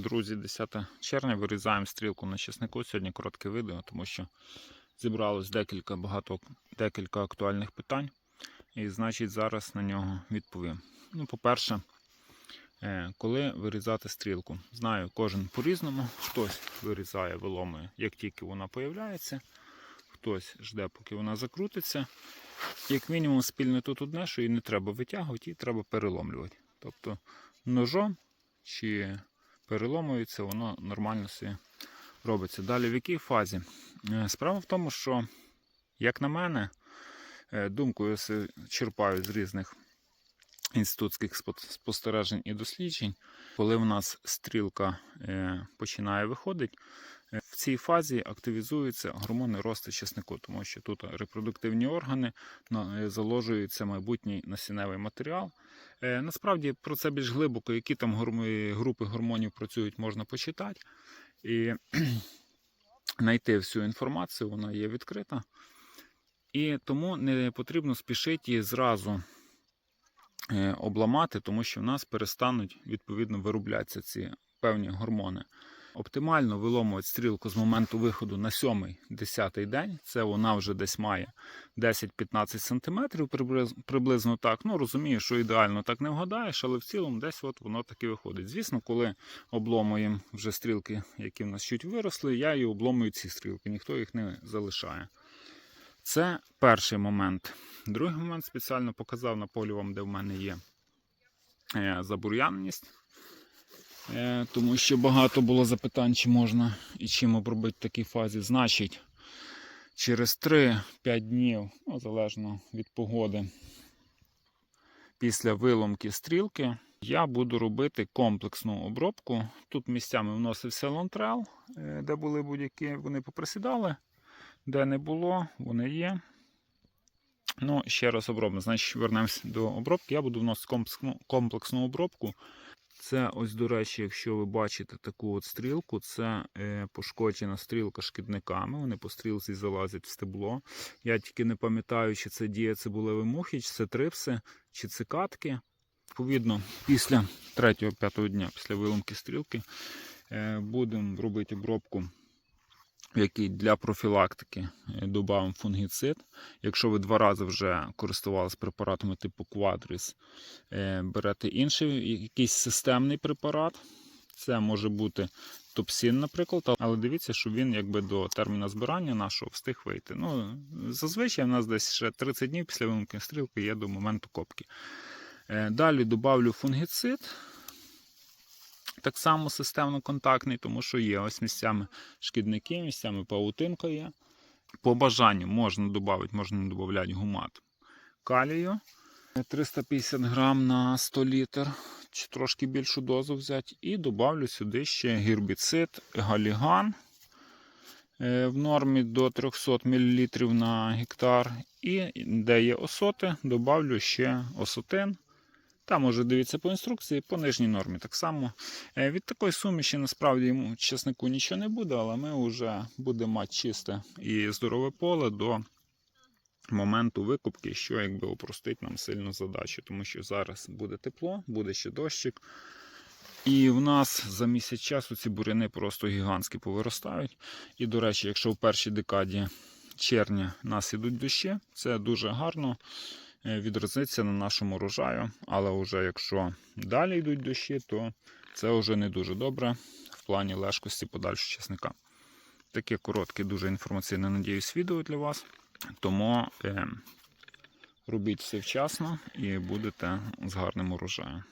друзі, 10 червня вирізаємо стрілку на чеснику. Сьогодні коротке відео, тому що зібралось декілька багато декілька актуальних питань. І значить зараз на нього відповім. Ну, по-перше, е, коли вирізати стрілку? Знаю, кожен по-різному. Хтось вирізає, виломує, як тільки вона появляється, хтось жде, поки вона закрутиться. Як мінімум, спільне тут одне, що її не треба витягувати, її треба переломлювати. Тобто ножом чи переломується, воно нормально все робиться. Далі в якій фазі? Е, Справа в тому, що, як на мене, е, думку я черпаю з різних інститутських спо- спостережень і досліджень, коли в нас стрілка е, починає виходити, е, в цій фазі активізуються гормони росту чеснику, тому що тут репродуктивні органи е, заложується майбутній насінневий матеріал. Насправді про це більш глибоко, які там групи гормонів працюють, можна почитати. І знайти всю інформацію, вона є відкрита. І тому не потрібно спішити її зразу обламати, тому що в нас перестануть відповідно вироблятися ці певні гормони. Оптимально виломувати стрілку з моменту виходу на 7-10 день. Це вона вже десь має 10-15 см приблизно, приблизно так. Ну розумію, що ідеально так не вгадаєш, але в цілому десь от воно таки виходить. Звісно, коли обломуємо вже стрілки, які в нас чуть виросли, я і обломую ці стрілки, ніхто їх не залишає. Це перший момент. Другий момент спеціально показав на полі вам, де в мене є е, забур'яненість. Е, Тому що багато було запитань, чи можна і чим обробити в такій фазі. Значить, через 3-5 днів, ну, залежно від погоди, після виломки стрілки, я буду робити комплексну обробку. Тут місцями вносився лонтрел, е, де були будь-які, вони поприсідали. Де не було, вони є. Ну, ще раз обробимо. Значить, вернемось до обробки. Я буду вносити комплексну, обробку. Це ось, до речі, якщо ви бачите таку от стрілку, це е, пошкоджена стрілка шкідниками. Вони по стрілці залазять в стебло. Я тільки не пам'ятаю, чи це діє цибулеві мухи, чи це трипси, чи це катки. Відповідно, після 3-5 дня, після виломки стрілки, е, будемо робити обробку який для профілактики додамо фунгіцид. Якщо ви два рази вже користувалися препаратами типу Quadris, е, берете інший якийсь системний препарат. Це може бути топсін, наприклад, але дивіться, що він якби до терміну збирання нашого встиг вийти. Ну, зазвичай в нас десь ще 30 днів після вимки стрілки є до моменту копки. Е, Далі додавлю фунгіцид так само системно контактний, тому що є ось місцями шкідники, місцями паутинка є. По бажанню можна додати, можна додати гумат калію. 350 грам на 100 літр, чи трошки більшу дозу взяти. І додавлю сюди ще гербіцид, галіган е, в нормі до 300 мл на гектар. І де є осоти, додавлю ще осотин. Там може дивіться по інструкції, по нижній нормі так само. Е, Від такої суміші насправді йому чеснику нічого не буде, але ми вже будемо мати чисте і здорове поле до моменту викупки, що якби упростить нам сильно задачу, тому що зараз буде тепло, буде ще дощик. І в нас за місяць часу ці буряни просто гігантські повиростають. І, до речі, якщо в першій декаді червня нас ідуть дощі, це дуже гарно відразиться на нашому урожаю. Але вже якщо далі йдуть дощі, то це вже не дуже добре в плані лежкості подальшого чесника. Таке коротке, дуже інформаційне, надіюсь, відео для вас. Тому е, робіть все вчасно і будете з гарним урожаєм.